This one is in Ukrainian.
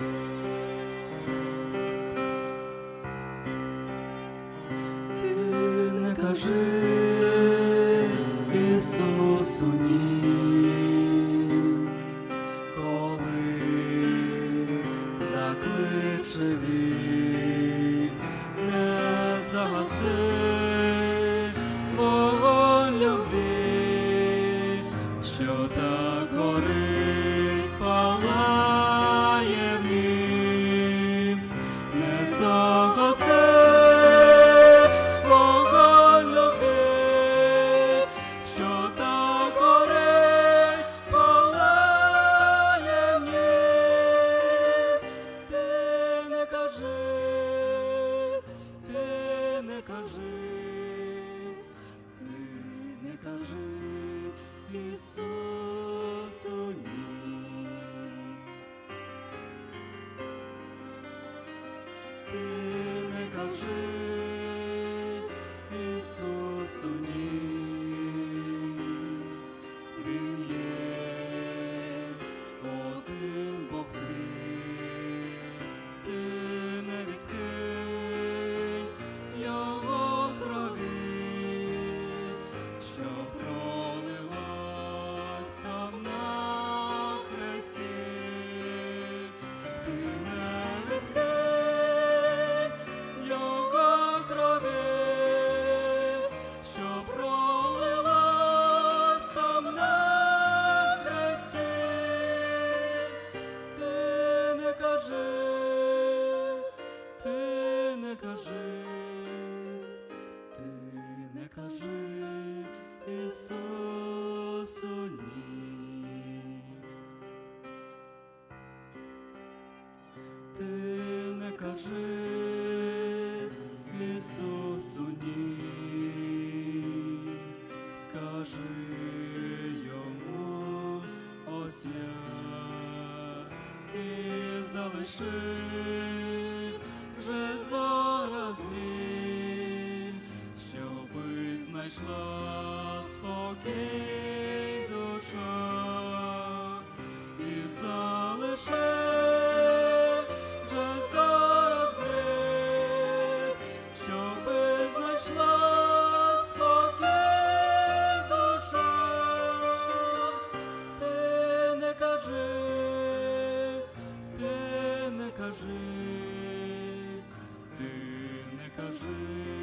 Ти не кажи Ісусу ні, коли закличе не загаси вогонь любви, що так горить. Кажи, ти не кажи, ти не кажи Ісусу ні. Ти не кажи Ісусу ні. Він є що Ні. Ти не кажи ні, скажи йому ось залиши вже зараз щоби знайшла спокій душа і залиши вже щоби знайшла спокій. Ти не кажи, ти не кажи, ти не кажи